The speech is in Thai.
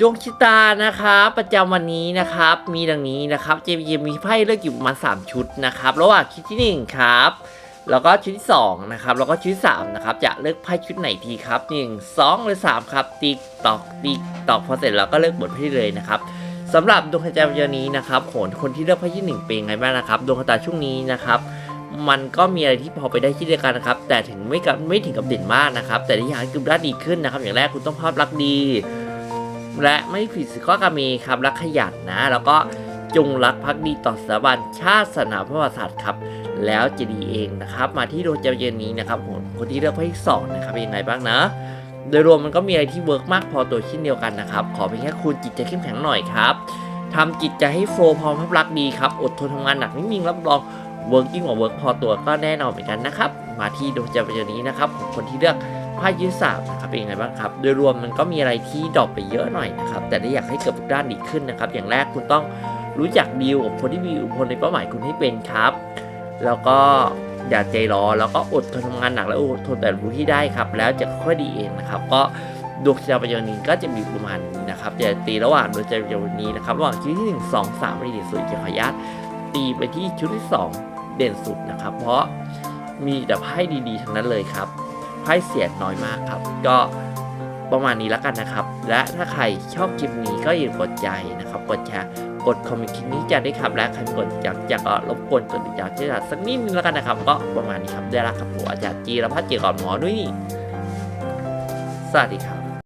ดวงชะตานะครับประจำวันนี้นะครับ มีดังนี้นะครับเจมมีไพ่เลือกอยู่ประมาณ3ชุดนะครับระหว่างชุดที่1ครับแล้วก็ชุดที่2นะครับแล้วก็ชุดที่3นะครับจะเลือกไพ่ชุดไหนทีครับ1 2 หรือ 3 ครับติ๊กตอกติ๊กตอกพอเสร็จแล้วก็เลือกบทไพ่เลยนะครับสำหรับดวงชะตาวันนี้นะครับโหนคนที่เลือกไพ่ที่หนึ่งเป็นไงบ้างนะครับดวงชะตาช่วงนี้นะครับมันก็มีอะไรที่พอไปได้ที่เดียวกันนะครับแต่ถึงไม่กับไม่ถึงกับเด่นมากนะครับแต่ที่อยากให้คุณด้านดีขึ้นนะครับ อย่างแรกคุณต้องภาพลักษณ์ดี และไม่ผิดสิข้อกามีครับรักขยันนะ แล้วก็จงรักภักดีต่อสถาบันชาติศาสนาพระมหากษัตริย์ครับ แล้วจะดีเองนะครับ มาที่ดวงใจเย็นนี้นะครับผมคนที่เลือกไพ่ที่สองนะครับเป็นยังไงบ้างนะ โดยรวมมันก็มีอะไรที่เวิร์กมากพอตัวเช่นเดียวกันนะครับ ขอเพียงแค่คุณจิตใจเข้มแข็งหน่อยครับทำจิตใจให้โฟล์พร้อมภาพลักษณ์ดีครับ อดทนทำงานหนักไม่มีรับรองเวิร์กยิ่งกว่าเวิร์กพอตัวก็แน่นอนเหมือนกันนะครับ มาที่ดวงใจประจำนี้นะครับของคนที่เลือก ไพ่ยืดสามนะครับเป็นยังไงบ้างครับ โดยรวมมันก็มีอะไรที่ดรอปไปเยอะหน่อยนะครับ แต่ถ้าอยากให้เกิดทุกด้านดีขึ้นนะครับ อย่างแรกคุณต้องรู้จักดีลกับคนที่มีอุปนิสัยเป้าหมายคุณให้เป็นครับ แล้วก็อย่าใจร้อนแล้วก็อดทนทำงานหนักและอดทนแต่รู้ที่ได้ครับ แล้วจะค่อยดีเองนะครับ ก็ดวงชะตาประจำนี้ก็จะมีประมาณนี้นะครับจะตีระหว่างดวงใจประจำนี้นะครับระหว่างชุดที่หนึ่งสองสามไม่ดีสุดจะขออนุญาตตีไปที่ชุดที่สองเด่นสุดนะครับ เพราะมีแต่ไพ่ดีๆทั้งนั้นเลยครับ ไพ่เสียน้อยมากครับ ก็ประมาณนี้แล้วกันนะครับ และถ้าใครชอบคลิปนี้ก็อย่าลืมกดใจนะครับ กดแชร์กดคอมเมนต์คลิปนี้จะได้ครับ และใครกดอยากอยากก็รบกวนกดติดตามที่สักนิดนึงแล้วกันนะครับ ก็ประมาณนี้ครับได้แล้วครับผมอาจารย์จีรพัฒน์เกียรติหมอด้วยนี่สวัสดีครับ